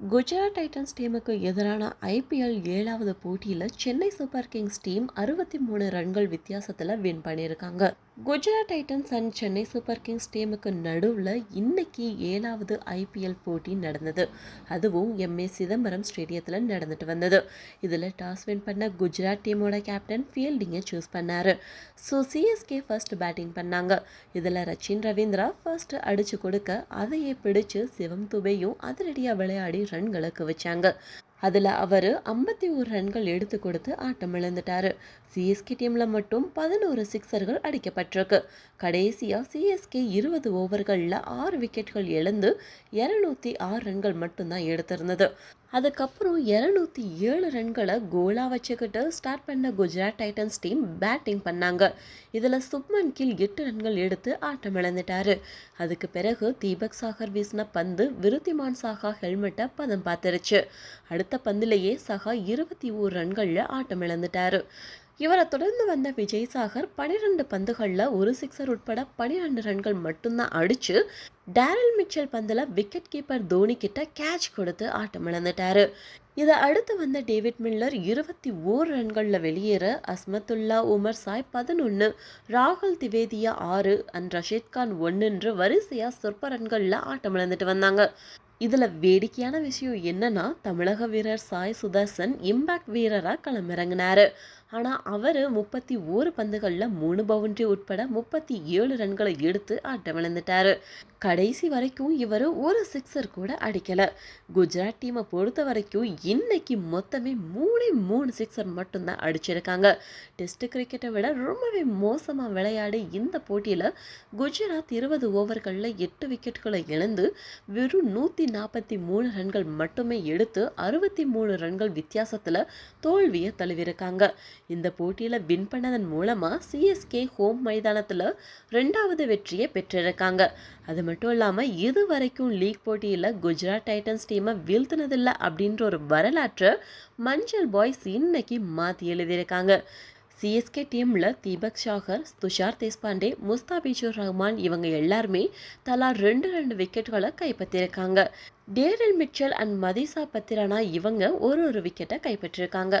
Gujarat Titans டீமுக்கு எதிரான IPL ஏழாவது போட்டியில் சென்னை சூப்பர் கிங்ஸ் டீம் அறுபத்தி மூணு ரன்கள் வித்தியாசத்தில் வின் பண்ணியிருக்காங்க. Gujarat Titans and Chennai super kings டீமுக்கு நடுவில் இன்னைக்கு ஏழாவது ஐபிஎல் போட்டி நடந்தது. அதுவும் எம்ஏ சிதம்பரம் ஸ்டேடியத்தில் நடந்துட்டு வந்தது. இதில் டாஸ் வின் பண்ண குஜராத் டீமோட கேப்டன் ஃபீல்டிங்கை சூஸ் பண்ணார். ஸோ சிஎஸ்கே ஃபர்ஸ்ட் பேட்டிங் பண்ணாங்க. இதில் ரச்சின் ரவீந்திரா ஃபர்ஸ்ட் அடிச்சு கொடுக்க அதையே பிடிச்சு சிவம் துபையும் அதிரடியாக விளையாடி ரன்களுக்கு வச்சாங்க. அதில் அவர் ஐம்பத்தி ஒரு ரன்கள் எடுத்து கொடுத்து ஆட்டம் இழந்துட்டார். சிஎஸ்கே டீமில் மட்டும் பதினோரு சிக்ஸர்கள் அடிக்கப்பட்டிருக்கு. கடைசியாக சிஎஸ்கே இருபது ஓவர்களில் ஆறு விக்கெட்கள் இழந்து இரநூத்தி ஆறு ரன்கள் மட்டும்தான் எடுத்திருந்தது. அதுக்கப்புறம் இரநூத்தி ஏழு ரன்களை கோலா வச்சுக்கிட்டு ஸ்டார்ட் பண்ண குஜராத் டைட்டன்ஸ் டீம் பேட்டிங் பண்ணாங்க. இதில் சுப்மன் கில் எட்டு ரன்கள் எடுத்து ஆட்டம் இழந்துட்டார். அதுக்கு பிறகு தீபக் சாகர் வீசின பந்து விருத்திமான் சாகா ஹெல்மெட்டை பதம் பார்த்துருச்சு. அடுத்த பந்திலேயே சகா இருபத்தி ஓரு ரன்களில் ஆட்டம் இழந்துட்டார். இவரை தொடர்ந்து வந்த விஜய் சாகர் பனிரெண்டு பந்துகளில் ஒரு சிக்ஸர் உட்பட பனிரெண்டு ரன்கள் மட்டும்தான் அடித்து டேரல் மிச்சல் பந்தில் விக்கெட் கீப்பர் தோனி கிட்ட கேட்ச் கொடுத்து ஆட்டம் இழந்துட்டாரு. இதை அடுத்து வந்த டேவிட் மில்லர் இருபத்தி ஓரு ரன்களில் வெளியேற அஸ்மத்துல்லா உமர் சாய் பதினொன்று ராகுல் திவேதியா ஆறு அண்ட் ரஷீத் கான் ஒன்றுன்று வரிசையாக சொற்ப ரன்களில் ஆட்டம் இழந்துட்டு வந்தாங்க. இதில் வேடிக்கையான விஷயம் என்னன்னா தமிழக வீரர் சாய் சுதர்சன் இம்பாக்ட் வீரராக களமிறங்கினார். ஆனால் அவர் முப்பத்தி ஓரு பந்துகளில் மூணு பவுண்டரி உட்பட முப்பத்தி ஏழு ரன்களை எடுத்து ஆட்டம் இழந்துட்டார். கடைசி வரைக்கும் இவர் ஒரு சிக்ஸர் கூட அடிக்கலை. குஜராத் டீமை பொறுத்த வரைக்கும் இன்னைக்கு மொத்தமே மூணே மூணு சிக்ஸர் மட்டும்தான் அடிச்சிருக்காங்க. டெஸ்ட் கிரிக்கெட்டை விட ரொம்பவே மோசமாக விளையாடி இந்த போட்டியில் குஜராத் இருபது ஓவர்களில் எட்டு விக்கெட்டுகளை இழந்து வெறும் நூற்றி நாற்பத்தி மூணு ரன்கள் மட்டுமே எடுத்து அறுபத்தி மூணு ரன்கள் வித்தியாசத்தில் தோல்வியை தழுவிருக்காங்க இந்த போட்டியில் வின் பண்ணதன் மூலமாக சிஎஸ்கே ஹோம் மைதானத்தில் ரெண்டாவது வெற்றியை பெற்றிருக்காங்க. அது மட்டும் இல்லாமல் இது வரைக்கும் லீக் போட்டியில் குஜராத் டைட்டன்ஸ் டீமை வீழ்த்தினதில்லை அப்படின்ற ஒரு வரலாற்றை மஞ்சள் பாய்ஸ் இன்னைக்கு மாற்றி எழுதியிருக்காங்க. சிஎஸ்கே டீமில் தீபக் ஷாகர் துஷார் தேஷ்பாண்டே முஸ்தாபிஜூர் ரஹ்மான் இவங்க எல்லாருமே தலா ரெண்டு ரெண்டு விக்கெட்டுகளை கைப்பற்றியிருக்காங்க. Daryl Mitchell and Matheesha Pathirana இவங்க ஒரு ஒரு விக்கெட்டை கைப்பற்றிருக்காங்க.